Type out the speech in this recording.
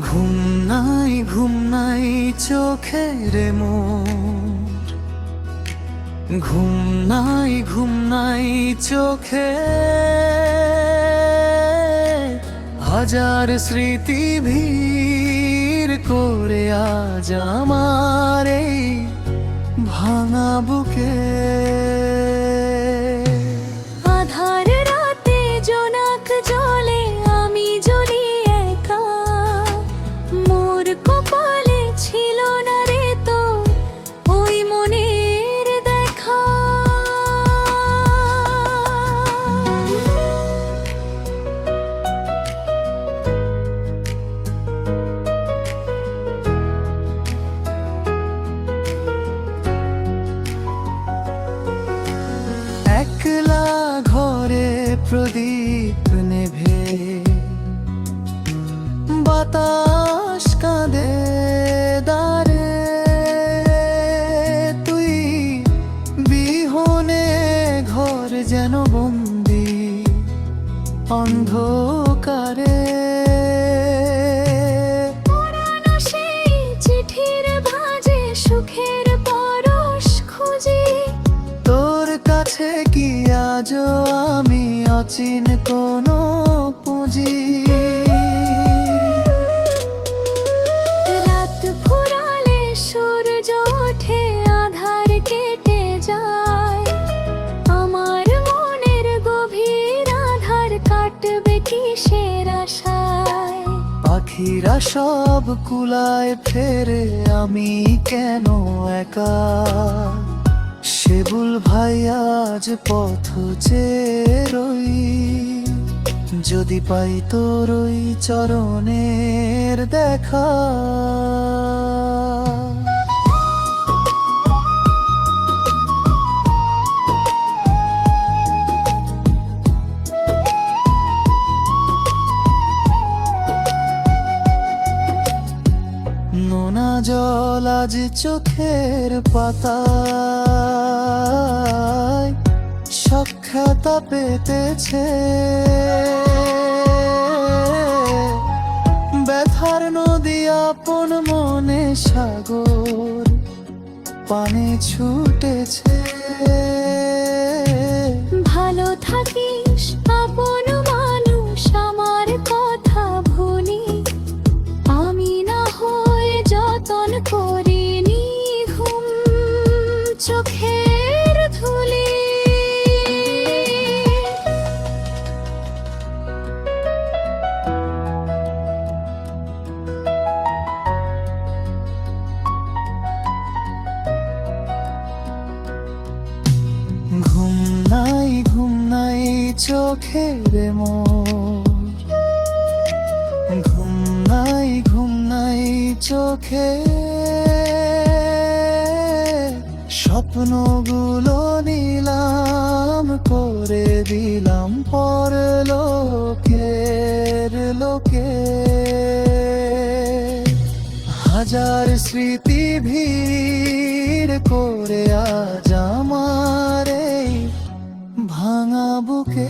ঘুম নাই ঘুম নাই চোখে রে মোর। ঘুম নাই ঘুম নাই চোখে। হাজার স্মৃতি ভিড় করে আজ আমার ভাঙা বুকে। কপালে ছিল না রে তো ওই মনের দেখা। একলা ঘরে প্রদীপ নেভে বাতাস যেন বন্দি অন্ধকারে। চিঠির ভাজে সুখের পরশ খুঁজি। তোর কাছে কি আজ আমি অচিন কোনো পুঁজি? পাখিরা সব কুলায় ফেরে, আমি কেন একা? সেবুল ভাই আজ পথ রই, যদি পাই তোর চরণের দেখা। নোনা জল আজ চোখের পাতায় সখ্যাতা পেতেছে। ব্যথার নদী আপন মনে সাগর পানে ছুটেছে। চোখের মোর ঘুম নাই ঘুম নাই চোখে। স্বপ্নগুলো নিলাম, করে দিলাম পর লোকের লোকে। হাজার স্মৃতি ভিড় করে আজ আমার এই ভাঙা বুকে